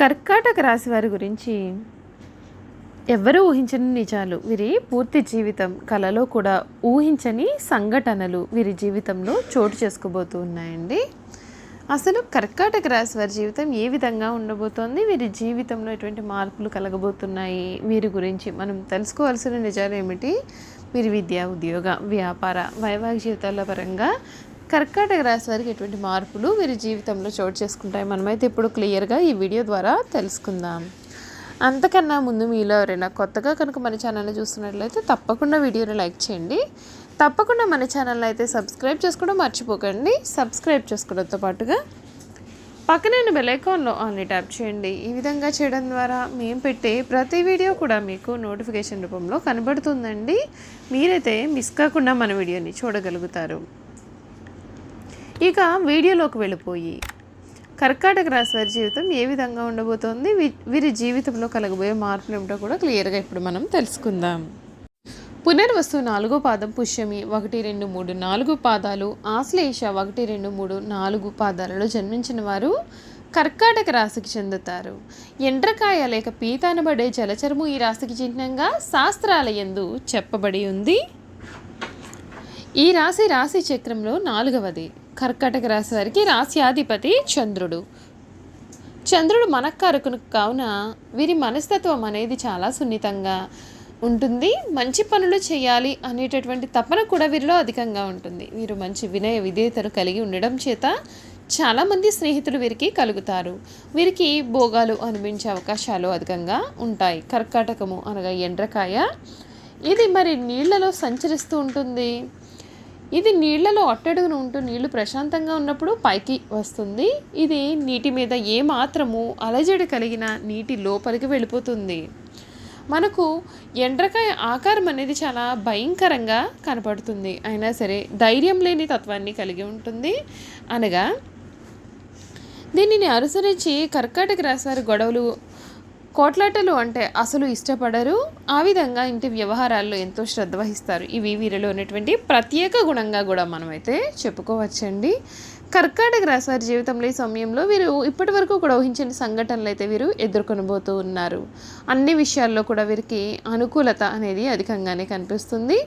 కర్కాటక రాశి వారి గురించి ఎవ్వరూ ఊహించని నిజాలు. వీరి పూర్తి జీవితం కళలో కూడా ఊహించని సంఘటనలు వీరి జీవితంలో చోటు చేసుకోబోతూ ఉన్నాయండి. అసలు కర్కాటక రాశి వారి జీవితం ఏ విధంగా ఉండబోతోంది? వీరి జీవితంలో ఎటువంటి మార్పులు కలగబోతున్నాయి? వీరి గురించి మనం తెలుసుకోవాల్సిన నిజాలు ఏమిటి? వీరి విద్య ఉద్యోగ వ్యాపార వైవాహిక జీవితాల పరంగా కర్కాటక రాశి వారికి ఎటువంటి మార్పులు వీరి జీవితంలో చోటు చేసుకుంటాయి? మనమైతే ఇప్పుడు క్లియర్గా ఈ వీడియో ద్వారా తెలుసుకుందాం. అంతకన్నా ముందు మీలో ఎవరైనా కొత్తగా కనుక మన ఛానల్ని చూస్తున్నట్లయితే తప్పకుండా వీడియోని లైక్ చేయండి. తప్పకుండా మన ఛానల్ అయితే సబ్స్క్రైబ్ చేసుకోవడం మర్చిపోకండి. సబ్స్క్రైబ్ చేసుకోవడంతో పాటుగా పక్కనే బెల్ ఐకాన్లో ఆన్లీ ట్యాప్ చేయండి. ఈ విధంగా చేయడం ద్వారా మేము పెట్టే ప్రతి వీడియో కూడా మీకు నోటిఫికేషన్ రూపంలో కనబడుతుందండి. మీరైతే మిస్ కాకుండా మన వీడియోని చూడగలుగుతారు. ఇక వీడియోలోకి వెళ్ళిపోయి కర్కాటక రాశి వారి జీవితం ఏ విధంగా ఉండబోతోంది? వీ- వీరి జీవితంలో కలగబోయే మార్పులు ఏమిటో కూడా క్లియర్గా ఇప్పుడు మనం తెలుసుకుందాం. పునర్వస్తు నాలుగో పాదం పుష్యమి ఒకటి రెండు మూడు నాలుగు పాదాలు ఆశ్లేష ఒకటి రెండు మూడు నాలుగు పాదాలలో జన్మించిన వారు కర్కాటక రాశికి చెందుతారు. ఎండ్రకాయ లేక పీతానబడే జలచరము ఈ రాశికి చిహ్నంగా శాస్త్రాలయందు చెప్పబడి ఉంది. ఈ రాశి రాశి చక్రంలో నాలుగవది. కర్కాటక రాశి వారికి రాశ్యాధిపతి చంద్రుడు. చంద్రుడు మనక్కారకును కావున వీరి మనస్తత్వం అనేది చాలా సున్నితంగా ఉంటుంది. మంచి పనులు చేయాలి అనేటటువంటి తపన కూడా వీరిలో అధికంగా ఉంటుంది. వీరు మంచి వినయ విధేయతను కలిగి ఉండడం చేత చాలామంది స్నేహితులు వీరికి కలుగుతారు. వీరికి భోగాలు అనిపించే అవకాశాలు అధికంగా ఉంటాయి. కర్కాటకము అనగా ఎండ్రకాయ. ఇది మరి నీళ్ళలో సంచరిస్తూ ఉంటుంది. ఇది నీళ్ళలో అట్టడుగున ఉంటూ నీళ్ళు ప్రశాంతంగా ఉన్నప్పుడు పైకి వస్తుంది. ఇది నీటి మీద ఏ మాత్రము అలజడి కలిగిన నీటి లోపలికి వెళ్ళిపోతుంది. మనకు ఎండ్రకాయ ఆకారం అనేది చాలా భయంకరంగా కనపడుతుంది. అయినా సరే ధైర్యం లేని తత్వాన్ని కలిగి ఉంటుంది. అనగా దీనిని అనుసరించి కర్కాటక రాశారు గొడవలు కోట్లాటలు అంటే అసలు ఇష్టపడరు. ఆ విధంగా ఇంటి వ్యవహారాల్లో ఎంతో శ్రద్ధ వహిస్తారు. ఇవి వీరిలో ఉన్నటువంటి ప్రత్యేక గుణంగా కూడా మనమైతే చెప్పుకోవచ్చండి. కర్కాటక రాశారు వారి జీవితంలో ఈ సమయంలో వీరు ఇప్పటి వరకు కూడా ఊహించని సంఘటనలు అయితే వీరు ఎదుర్కొనబోతూ ఉన్నారు. అన్ని విషయాల్లో కూడా వీరికి అనుకూలత అనేది అధికంగానే కనిపిస్తుంది.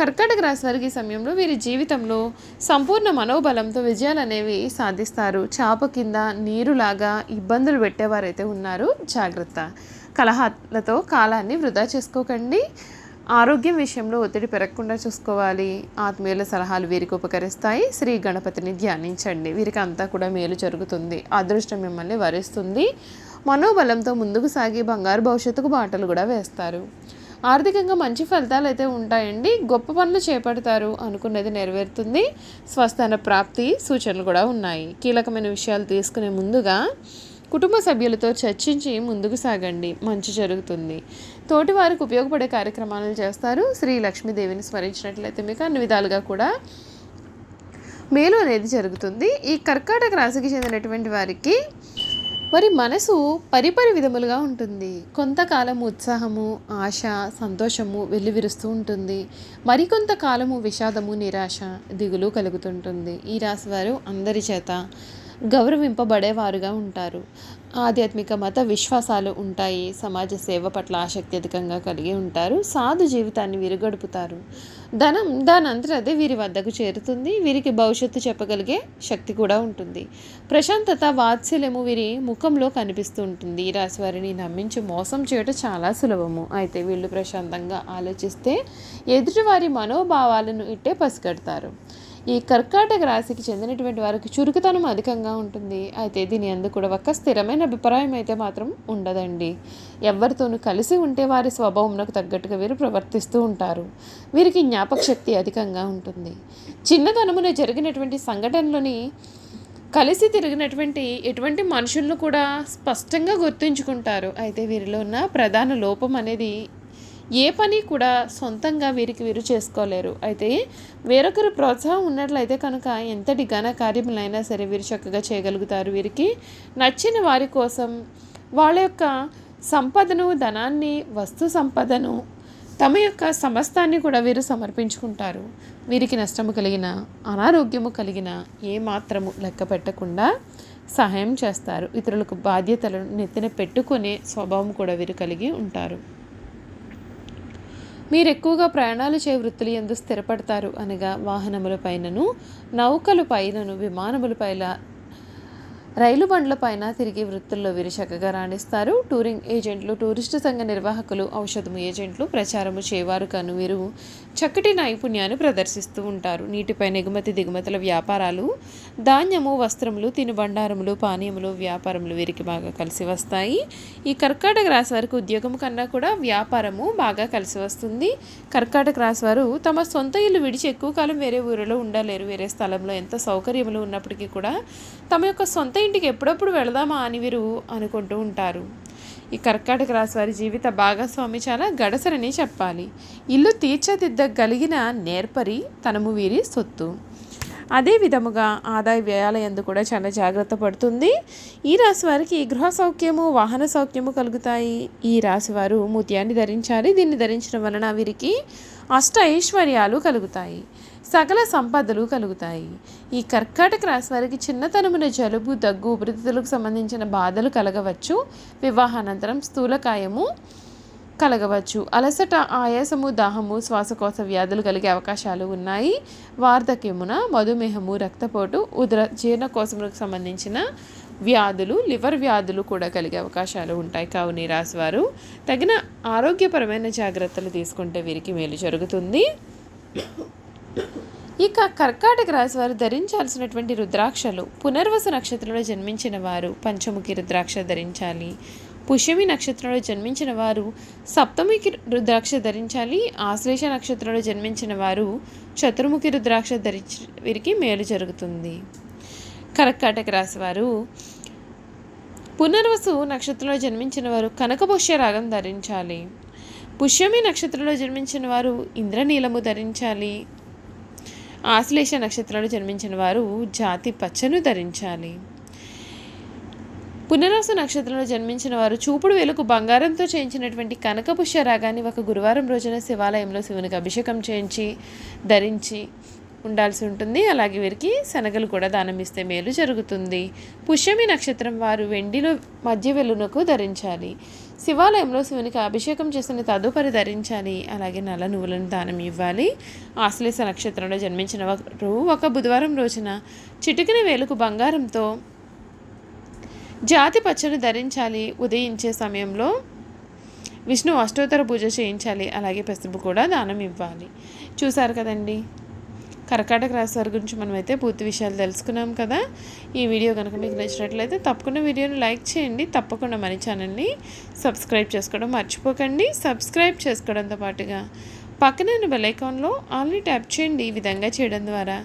కర్కటక రాశి వారికి సమయంలో వీరి జీవితంలో సంపూర్ణ మనోబలంతో విజయాలు అనేవి సాధిస్తారు. చాప కింద నీరులాగా ఇబ్బందులు పెట్టేవారైతే ఉన్నారు. జాగ్రత్త. కలహాలతో కాలాన్ని వృధా చేసుకోకండి. ఆరోగ్యం విషయంలో ఒత్తిడి పెరగకుండా చూసుకోవాలి. ఆత్మీయుల సలహాలు వీరికి ఉపకరిస్తాయి. శ్రీ గణపతిని ధ్యానించండి. వీరికి అంతా కూడా మేలు జరుగుతుంది. అదృష్టం మిమ్మల్ని వరిస్తుంది. మనోబలంతో ముందుకు సాగి బంగారు భవిష్యత్తుకు బాటలు కూడా వేస్తారు. ఆర్థికంగా మంచి ఫలితాలు అయితే ఉంటాయండి. గొప్ప పనులు చేపడతారు అనుకున్నది నెరవేరుతుంది. స్వస్థాన ప్రాప్తి సూచనలు కూడా ఉన్నాయి. కీలకమైన విషయాలు తీసుకునే ముందుగా కుటుంబ సభ్యులతో చర్చించి ముందుకు సాగండి. మంచి జరుగుతుంది. తోటి వారికి ఉపయోగపడే కార్యక్రమాలను చేస్తారు. శ్రీ లక్ష్మీదేవిని స్మరించినట్లయితే మీకు అన్ని విధాలుగా కూడా మేలు అనేది జరుగుతుంది. ఈ కర్కాటక రాశికి చెందినటువంటి వారికి వారి మనసు పరిపరి విధములుగా ఉంటుంది. కొంతకాలము ఉత్సాహము ఆశ సంతోషము వెల్లివిరుస్తూ ఉంటుంది. మరికొంతకాలము విషాదము నిరాశ దిగులు కలుగుతుంటుంది. ఈ రాశివారు అందరి చేత గౌరవింపబడేవారుగా ఉంటారు. ఆధ్యాత్మిక మత విశ్వాసాలు ఉంటాయి. సమాజ సేవ పట్ల ఆసక్తి అధికంగా కలిగి ఉంటారు. సాధు జీవితాన్ని వీరు గడుపుతారు ధనం దానంతట అదే వీరి వద్దకు చేరుతుంది. వీరికి భవిష్యత్తు చెప్పగలిగే శక్తి కూడా ఉంటుంది. ప్రశాంతత వాత్సల్యము వీరి ముఖంలో కనిపిస్తూ ఉంటుంది ఈ రాశి వారిని నమ్మించి మోసం చేయడం చాలా సులభము. అయితే వీళ్ళు ప్రశాంతంగా ఆలోచిస్తే ఎదుటివారి మనోభావాలను ఇట్టే పసిగడతారు. ఈ కర్కాటక రాశికి చెందినటువంటి వారికి చురుకుతనం అధికంగా ఉంటుంది. అయితే దీని అందుకు కూడా ఒక స్థిరమైన అభిప్రాయం అయితే మాత్రం ఉండదండి. ఎవరితోనూ కలిసి ఉంటే వారి స్వభావంకు తగ్గట్టుగా వీరు ప్రవర్తిస్తూ ఉంటారు. వీరికి జ్ఞాపక శక్తి అధికంగా ఉంటుంది. చిన్నతనమున జరిగినటువంటి సంఘటనలని కలిసి తిరిగినటువంటి ఎటువంటి మనుషులను కూడా స్పష్టంగా గుర్తుంచుకుంటారు. అయితే వీరిలో ఉన్న ప్రధాన లోపం అనేది ఏ పని కూడా సొంతంగా వీరికి వీరు చేసుకోలేరు. అయితే వేరొకరు ప్రోత్సాహం ఉన్నట్లయితే కనుక ఎంతటి ఘన కార్యములైనా సరే వీరు చక్కగా చేయగలుగుతారు. వీరికి నచ్చిన వారి కోసం వాళ్ళ యొక్క సంపదను ధనాన్ని వస్తు సంపదను తమ యొక్క సమస్తాన్ని కూడా వీరు సమర్పించుకుంటారు. వీరికి నష్టము కలిగిన అనారోగ్యము కలిగిన ఏ మాత్రము లెక్క పెట్టకుండా సహాయం చేస్తారు. ఇతరులకు బాధ్యతలను నెత్తిన పెట్టుకునే స్వభావం కూడా వీరు కలిగి ఉంటారు. మీరు ఎక్కువగా ప్రయాణాలు చే వృత్తులు ఎందు స్థిరపడతారు అనగా వాహనముల పైనను నౌకలు పైనను విమానముల పైన రైలు బండ్ల పైన తిరిగి వృత్తుల్లో వీరు చక్కగా రాణిస్తారు. టూరింగ్ ఏజెంట్లు టూరిస్టు సంఘ నిర్వాహకులు ఔషధము ఏజెంట్లు ప్రచారము చేవారు కను వీరు చక్కటి నైపుణ్యాన్ని ప్రదర్శిస్తూ ఉంటారు. నీటిపై ఎగుమతి దిగుమతుల వ్యాపారాలు ధాన్యము వస్త్రములు తినుబండారములు పానీయములు వ్యాపారములు వీరికి బాగా కలిసి వస్తాయి. ఈ కర్కాటక రాశి వారికి ఉద్యోగం కన్నా కూడా వ్యాపారము బాగా కలిసి వస్తుంది. కర్కాటక రాశి వారు తమ సొంత ఇల్లు విడిచి ఎక్కువ కాలం వేరే ఊరిలో ఉండలేరు. వేరే స్థలంలో ఎంత సౌకర్యములు ఉన్నప్పటికీ కూడా తమ యొక్క సొంత ఇంటికి ఎప్పుడప్పుడు వెళదామా అని వీరు అనుకుంటూ ఉంటారు. ఈ కర్కాటక రాశి వారి జీవిత భాగస్వామి చాలా గడసరని చెప్పాలి. ఇల్లు తీర్చదిద్దగలిగిన నేర్పరి తనము వీరి సొత్తు. అదే విధముగా ఆదాయ వ్యయాల ఎందు కూడా చాలా జాగ్రత్త పడుతుంది. ఈ రాశి వారికి గృహ సౌఖ్యము వాహన సౌఖ్యము కలుగుతాయి. ఈ రాశి వారు ముత్యాన్ని ధరించాలి. దీన్ని ధరించడం వలన వీరికి అష్ట ఐశ్వర్యాలు కలుగుతాయి. సకల సంపదలు కలుగుతాయి. ఈ కర్కాటక రాశి వారికి చిన్నతనమున జలుబు దగ్గు ఉపరితిత్తులకు సంబంధించిన బాధలు కలగవచ్చు. వివాహానంతరం స్థూలకాయము కలగవచ్చు. అలసట ఆయాసము దాహము శ్వాసకోశ వ్యాధులు కలిగే అవకాశాలు ఉన్నాయి. వార్ధక్యమున మధుమేహము రక్తపోటు ఉదర జీర్ణకోశములకు సంబంధించిన వ్యాధులు లివర్ వ్యాధులు కూడా కలిగే అవకాశాలు ఉంటాయి. కావున ఈ రాశివారు తగిన ఆరోగ్యపరమైన జాగ్రత్తలు తీసుకుంటే వీరికి మేలు జరుగుతుంది. ఇక కర్కాటక రాశి వారు ధరించాల్సినటువంటి రుద్రాక్షలు పునర్వసు నక్షత్రంలో జన్మించిన వారు పంచముఖి రుద్రాక్ష ధరించాలి. పుష్యమి నక్షత్రంలో జన్మించిన వారు సప్తముఖి రుద్రాక్ష ధరించాలి. ఆశ్లేష నక్షత్రంలో జన్మించిన వారు చతుర్ముఖి రుద్రాక్ష ధరించి వీరికి మేలు జరుగుతుంది. కర్కాటక రాశివారు పునర్వసు నక్షత్రంలో జన్మించిన వారు కనకపుష్య రాగం ధరించాలి. పుష్యమి నక్షత్రంలో జన్మించిన వారు ఇంద్రనీలము ధరించాలి. ఆశ్లేష నక్షత్రంలో జన్మించిన వారు జాతి పచ్చను ధరించాలి. పునరాస నక్షత్రంలో జన్మించిన వారు చూపుడు వేలకు బంగారంతో చేయించినటువంటి కనకపుష్య రాగాన్ని ఒక గురువారం రోజున శివాలయంలో శివునికి అభిషేకం చేయించి ధరించి ఉండాల్సి ఉంటుంది. అలాగే వీరికి శనగలు కూడా దానం ఇస్తే మేలు జరుగుతుంది. పుష్యమి నక్షత్రం వారు వెండిలో మధ్య వెలునకు ధరించాలి. శివాలయంలో శివునికి అభిషేకం చేసిన తదుపరి ధరించాలి. అలాగే నల్ల నువ్వులను దానం ఇవ్వాలి. ఆశ్లేష నక్షత్రంలో జన్మించిన వారు ఒక బుధవారం రోజున చిటికిన వేలుకు బంగారంతో జాతి పచ్చడి ధరించాలి ఉదయించే సమయంలో విష్ణు అష్టోత్తర పూజ చేయించాలి. అలాగే పసుపు కూడా దానం ఇవ్వాలి. చూసారు కదండి? కర్కాటక రాశి వారి గురించి మనమైతే పూర్తి విషయాలు తెలుసుకున్నాం కదా. ఈ వీడియో కనుక మీకు నచ్చినట్లయితే తప్పకుండా వీడియోని లైక్ చేయండి. తప్పకుండా మన ఛానల్ని సబ్స్క్రైబ్ చేసుకోవడం మర్చిపోకండి. సబ్స్క్రైబ్ చేసుకోవడంతో పాటుగా పక్కనే బెల్ ఐకాన్లో ఆల్ని ట్యాప్ చేయండి. ఈ విధంగా చేయడం ద్వారా